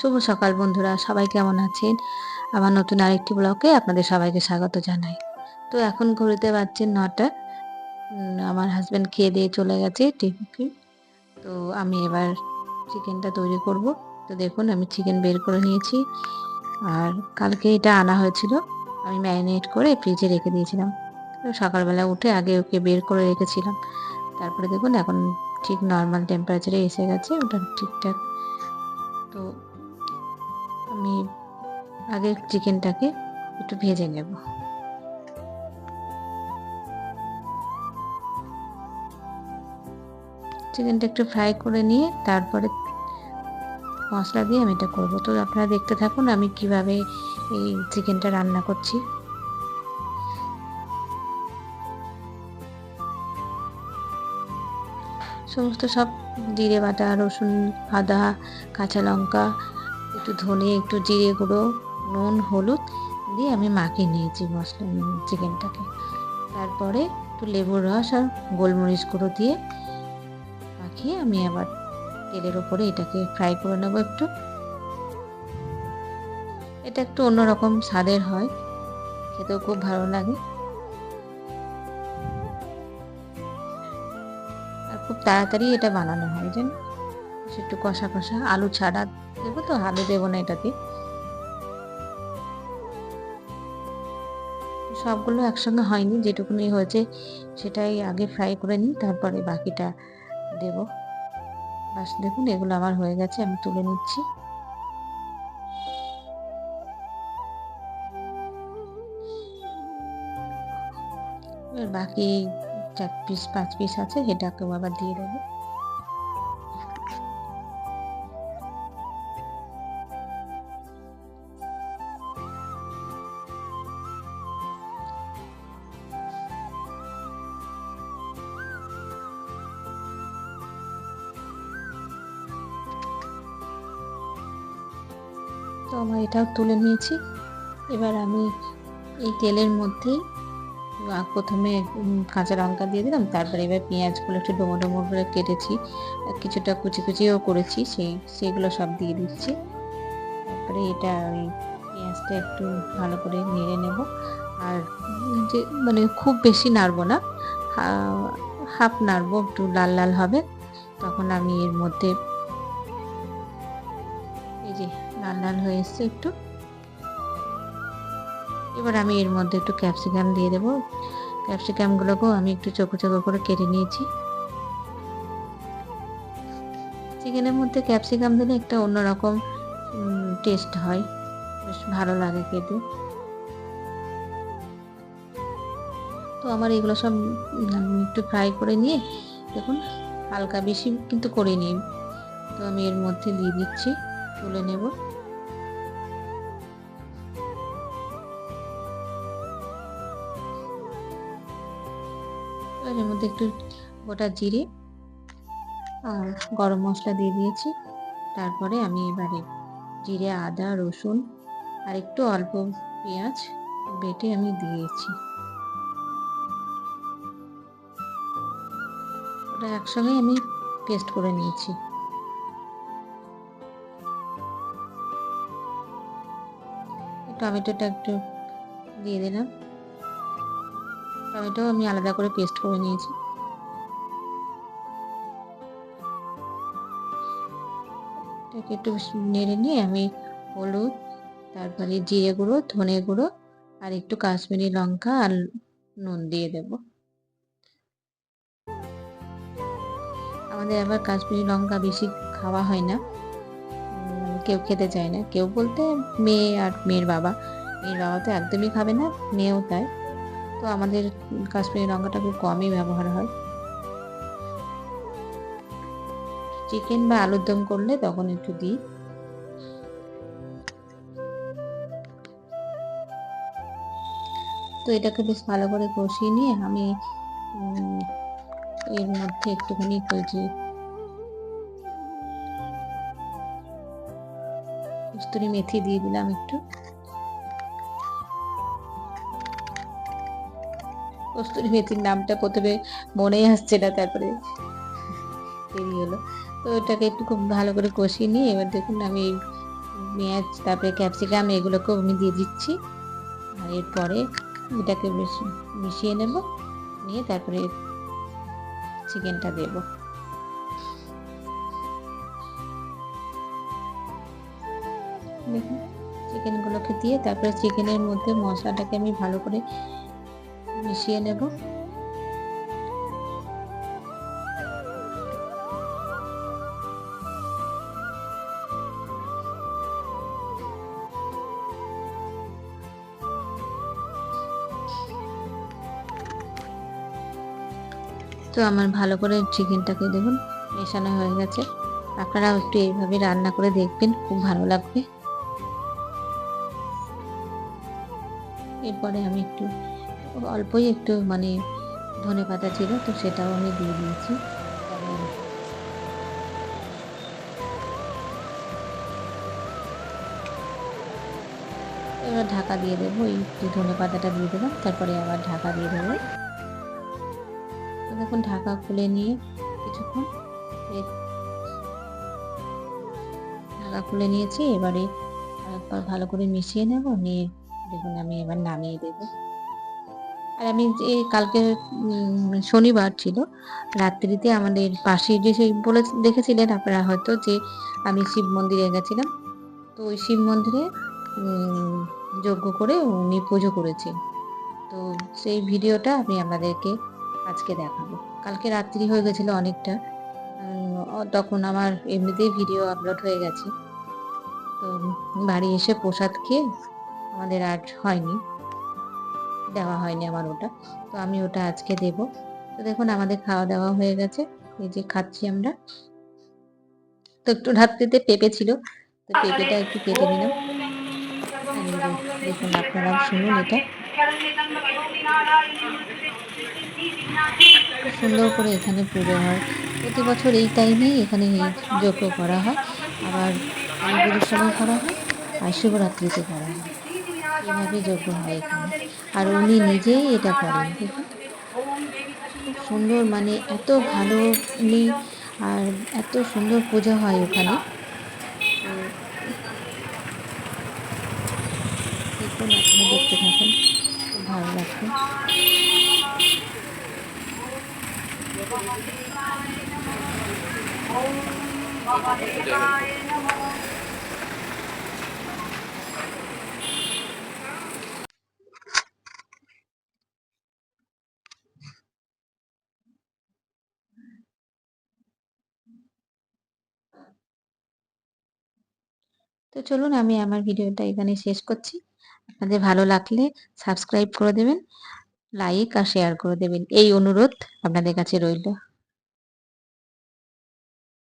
শুভ সকাল বন্ধুরা, সবাই কেমন আছেন? আমার নতুন আরেকটি ব্লকে আপনাদের সবাইকে স্বাগত জানাই। তো এখন ঘুরতে পারছেন নটা। আমার হাজব্যান্ড খেয়ে দিয়ে চলে গেছে টিফিন তো আমি এবার চিকেনটা তৈরি করব। তো দেখুন, আমি চিকেন বের করে নিয়েছি। আর কালকে এটা আনা হয়েছিল। আমি ম্যারিনেট করে ফ্রিজে রেখে দিয়েছিলাম। তো সকালবেলা উঠে আগে ওকে বের করে রেখেছিলাম। তারপরে দেখুন, এখন ঠিক নর্মাল টেম্পারেচারে এসে গেছে, ওটা ঠিকঠাক। তো আমি আগে চিকেনটাকে একটু ভেজে নেব। চিকেনটা একটু ফ্রাই করে নিয়ে তারপরে মশলা দিয়ে আমি এটা করব। তো আপনারা দেখতে থাকুন আমি কীভাবে এই চিকেনটা রান্না করছি। সমস্ত সব জিরে বাটা, রসুন, আদা, কাঁচা লঙ্কা একটু ধনে, একটু জিরে গুঁড়ো, নুন, হলুদ দিয়ে আমি মাখিয়ে নিয়েছি মশলা চিকেনটাকে। তারপরে একটু লেবুর রস আর গোলমরিচ গুঁড়ো দিয়ে মাখিয়ে আমি আবার তেলের ওপরে এটাকে ফ্রাই করে নেব একটু। এটা একটু অন্যরকম স্বাদের হয়, খেতেও খুব ভালো লাগে। আর খুব তাড়াতাড়ি এটা বানানো হয়, জানো? একটু কষা কষা আলু ছাড়া দেবো তো, আলু দেবো না এটাতে। সবগুলো একসঙ্গে হয়নি, যেটুকুনি হয়েছে সেটাই আগে ফ্রাই করে নিই, তারপরে বাকিটা দেব। বাস দেখুন, এগুলো আমার হয়ে গেছে, আমি তুলে নিচ্ছি। বাকি চার পিস পাঁচ পিস আছে সেটাকেও আবার দিয়ে দেবো। আমার এটাও তুলে নিয়েছি। এবার আমি এই তেলের মধ্যেই প্রথমে কাঁচা লঙ্কা দিয়ে দিলাম, তারপরে এবার পেঁয়াজগুলো একটু ডোমো ডোমো করে কেটেছি। কিছুটা কুচি কুচিও করেছি সেই সেগুলো সব দিয়ে দিচ্ছি। তারপরে এটা ওই পেঁয়াজটা একটু ভালো করে নেড়ে নেব। আর যে মানে খুব বেশি নাড়বো না হাফ নাড়বো, একটু লাল লাল হবে। তখন আমি এর মধ্যে লাল হয়ে এসছে একটু। এবার আমি এর মধ্যে একটু ক্যাপসিকাম দিয়ে দেবো। ক্যাপসিকামগুলোকেও আমি একটু চোখো চোখো করে কেটে নিয়েছি। চিকেনের মধ্যে ক্যাপসিকাম দিলে একটা অন্যরকম টেস্ট হয়। বেশ ভালো লাগে খেতে। তো আমার এগুলো সব একটু ফ্রাই করে নিয়ে দেখুন, হালকা বেশি কিন্তু করে নিই তো আমি এর মধ্যে দিয়ে দিচ্ছি, তুলে নেব। এর মধ্যে একটু গোটা জিরে আর গরম মশলা দিয়ে দিয়েছি। তারপরে আমি এবারে জিরে, আদা, রসুন আর একটু অল্প পেঁয়াজ বেটে আমি দিয়েছি। ওটা একসঙ্গে আমি পেস্ট করে নিয়েছি। টমেটোটা একটু দিয়ে দিলাম। টমেটো আমি আলাদা করে পেস্ট করে নিয়েছি। এটাকে একটু নেড়ে নিয়ে আমি হলুদ, তারপরে জিরে গুঁড়ো, ধনে গুঁড়ো আর একটু কাশ্মীরি লঙ্কা আর নুন দিয়ে দেব। আমাদের আবার কাশ্মীরি লঙ্কা বেশি খাওয়া হয় না। কেউ খেতে চায় না। কেউ বলতে মেয়ে আর মেয়ের বাবা। মেয়ের বাবা তো একদমই খাবে না, মেয়েও তাই। তো আমাদের কাশ্মীরি লঙ্কাটা খুব কমই ব্যবহার হয়। চিকেন বা আলুর দম করলে তখন একটু দিই। তো এটাকে বেশ ভালো করে কষিয়ে নিয়ে আমি এর মধ্যে একটুখানি যে কস্তুরি মেথি দিয়ে দিলাম একটু। কস্তুরি মেথির নামটা প্রথমে মনেই আসছে না, তারপরে দেরি হলো। তো ওটাকে একটু খুব ভালো করে কষিয়ে নিয়ে এবার দেখুন আমি পেঁয়াজ, তারপরে ক্যাপসিকাম এগুলোকেও আমি দিয়ে দিচ্ছি। আর এরপরে এটাকে মিশিয়ে নেব, নিয়ে তারপরে চিকেনটা দেব। দেখুন, চিকেনগুলোকে দিয়ে তারপরে চিকেনের মধ্যে মশলাটাকে আমি ভালো করে মিশিয়ে নেব। তো আমার ভালো করে চিকেনটাকে দেখুন, মেশানো হয়ে গেছে। আপনারাও একটু এইভাবে রান্না করে দেখবেন, খুব ভালো লাগবে। এরপরে আমি একটু অল্পই একটু মানে ধনে পাতা ছিল, তো সেটাও আমি দিয়ে দিয়েছি। এবার ঢাকা দিয়ে দেবো, এই যে ধনে পাতাটা দিয়ে দিলাম, তারপরে আবার ঢাকা দিয়ে দেবো। দেখুন, ঢাকা খুলে নিয়ে কিছুক্ষণ ঢাকা খুলে নিয়েছি, এবারে একবার ভালো করে মিশিয়ে নেব, নিয়ে দেখুন, আমি এবার নামিয়ে দেব। আর আমি যে কালকে শনিবার ছিল, রাত্রিতে আমাদের পাশে যে সেই বলে দেখেছিলেন আপনারা হয়তো যে আমি শিব মন্দিরে গেছিলাম। তো ওই শিব মন্দিরে যজ্ঞ করে উনি পুজো করেছেন। তো সেই ভিডিওটা আমি আপনাদেরকে আজকে দেখাবো। কালকে রাত্রি হয়ে গেছিল অনেকটা। তখন আমার এমনিতেই ভিডিও আপলোড হয়ে গেছে। তো বাড়ি এসে প্রসাদ খেয়ে আমাদের আর হয়নি। দেওয়া হয়নি আমার ওটা। তো আমি ওটা আজকে দেব। তো দেখুন, আমাদের খাওয়া দাওয়া হয়ে গেছে। এই যে খাচ্ছি আমরা। তো একটু রাত্রিতে পেঁপে ছিল। তো পেঁপেটা একটু কেটে নিলাম। দেখুন আপনারাও শুনুন এটা। সুন্দর করে এখানে পুজো হয়। প্রতি বছর এই টাইমেই এখানে যজ্ঞ করা হয়। আবার সময় করা হয়। আর শিবরাত্রিতে করা হয়। এভাবে যজ্ঞ হয় এখানে আর উনি নিজেই এটা করেন সুন্দর মানে এত ভালো উনি, আর এত সুন্দর পূজা হয় ওখানে। দেখতে থাকুন, খুব ভালো লাগবে তো চলুন আমি আমার ভিডিওটা এখানে শেষ করছি। আপনাদের ভালো লাগলে সাবস্ক্রাইব করে দেবেন, লাইক আর শেয়ার করে দেবেন। এই অনুরোধ আপনাদের কাছে রইল।